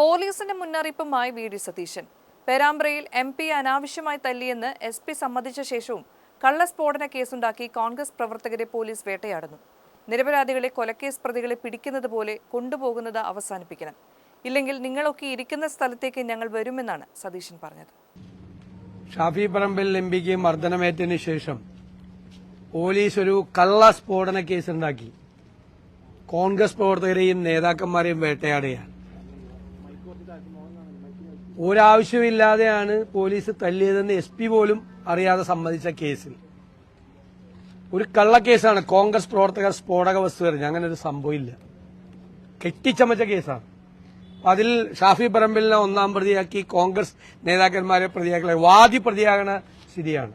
പോലീസിന്റെ മുന്നറിയിപ്പുമായി V D Satheesan. പേരാമ്പ്രയിൽ എം പി അനാവശ്യമായി തല്ലിയെന്ന് എസ് പി സമ്മതിച്ച ശേഷവും കള്ളസ്ഫോടന കേസുണ്ടാക്കി കോൺഗ്രസ് പ്രവർത്തകരെ പോലീസ് വേട്ടയാടുന്നു. നിരപരാധികളെ കൊലക്കേസ് പ്രതികളെ പിടിക്കുന്നത് പോലെ കൊണ്ടുപോകുന്നത് അവസാനിപ്പിക്കണം. ഇല്ലെങ്കിൽ നിങ്ങളൊക്കെ ഇരിക്കുന്ന സ്ഥലത്തേക്ക് ഞങ്ങൾ വരുമെന്നാണ് സതീശൻ പറഞ്ഞത്. ഷാഫി പറമ്പിൽ എം പിക്ക് മർദ്ദനമേറ്റതിനു ശേഷം പോലീസ് ഒരു കള്ളസ്ഫോടന കേസുണ്ടാക്കി. കോൺഗ്രസ് പ്രവർത്തകരെയും നേതാക്കന്മാരെയും വേട്ടയാടുകയാണ്. ഒരാവശ്യമില്ലാതെയാണ് പോലീസ് തല്ലിയതെന്ന് എസ് പി പോലും അറിയാതെ സമ്മതിച്ച കേസിൽ. ഒരു കള്ളക്കേസാണ്. കോൺഗ്രസ് പ്രവർത്തകർ സ്ഫോടക വസ്തു എറിഞ്ഞ്. അങ്ങനെ ഒരു സംഭവമില്ല കെട്ടിച്ചമച്ച കേസാണ്. അതിൽ ഷാഫി പറമ്പിലിനെ ഒന്നാം പ്രതിയാക്കി കോൺഗ്രസ് നേതാക്കന്മാരെ പ്രതിയാക്കി വാദി പ്രതിയാകണ സ്ഥിതിയാണ്.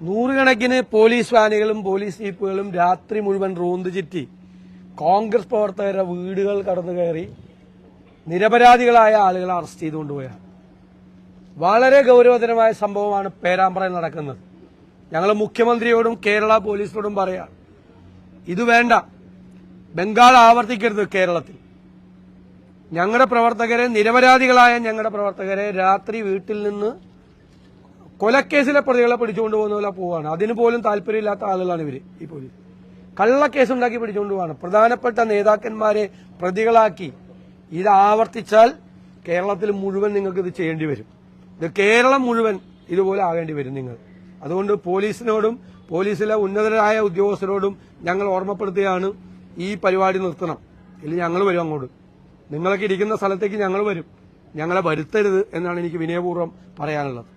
നൂറുകണക്കിന് പോലീസ് വാനുകളും പോലീസ് ജീപ്പുകളും രാത്രി മുഴുവൻ റൂന്ത് ചുറ്റി കോൺഗ്രസ് പ്രവർത്തകരുടെ വീടുകൾ കടന്നു കയറി നിരപരാധികളായ ആളുകളെ അറസ്റ്റ് ചെയ്തുകൊണ്ടുപോയാണ് വളരെ ഗൗരവതരമായ സംഭവമാണ് പേരാമ്പ്രയിൽ നടക്കുന്നത്. ഞങ്ങൾ മുഖ്യമന്ത്രിയോടും കേരള പോലീസിനോടും പറയാം ഇത് വേണ്ട. ബംഗാൾ ആവർത്തിക്കരുത് കേരളത്തിൽ. ഞങ്ങളുടെ പ്രവർത്തകരെ നിരപരാധികളായ ഞങ്ങളുടെ പ്രവർത്തകരെ രാത്രി വീട്ടിൽ നിന്ന് കൊലക്കേസിലെ പ്രതികളെ പിടിച്ചുകൊണ്ട് പോകുന്ന പോലെ പോവാണ്. അതിന് പോലും താല്പര്യമില്ലാത്ത ആളുകളാണ് ഇവർ ഈ പോലീസ്. കള്ളക്കേസ് ഉണ്ടാക്കി പിടിച്ചുകൊണ്ട് പോവാണ്. പ്രധാനപ്പെട്ട നേതാക്കന്മാരെ പ്രതികളാക്കി ഇത് ആവർത്തിച്ചാൽ കേരളത്തിൽ മുഴുവൻ നിങ്ങൾക്ക് ഇത് ചെയ്യേണ്ടി വരും. ഇത് കേരളം മുഴുവൻ ഇതുപോലെ ആകേണ്ടി വരും നിങ്ങൾ. അതുകൊണ്ട് പോലീസിനോടും പോലീസിലെ ഉന്നതരായ ഉദ്യോഗസ്ഥരോടും ഞങ്ങൾ ഓർമ്മപ്പെടുത്തുകയാണ് ഈ പരിപാടി നിർത്തണം. ഇല്ലെങ്കിൽ ഞങ്ങൾ വരും അങ്ങോട്ട്. നിങ്ങളൊക്കെ ഇരിക്കുന്ന സ്ഥലത്തേക്ക് ഞങ്ങൾ വരും. ഞങ്ങളെ വരുത്തരുത് എന്നാണ് എനിക്ക് വിനയപൂർവം പറയാനുള്ളത്.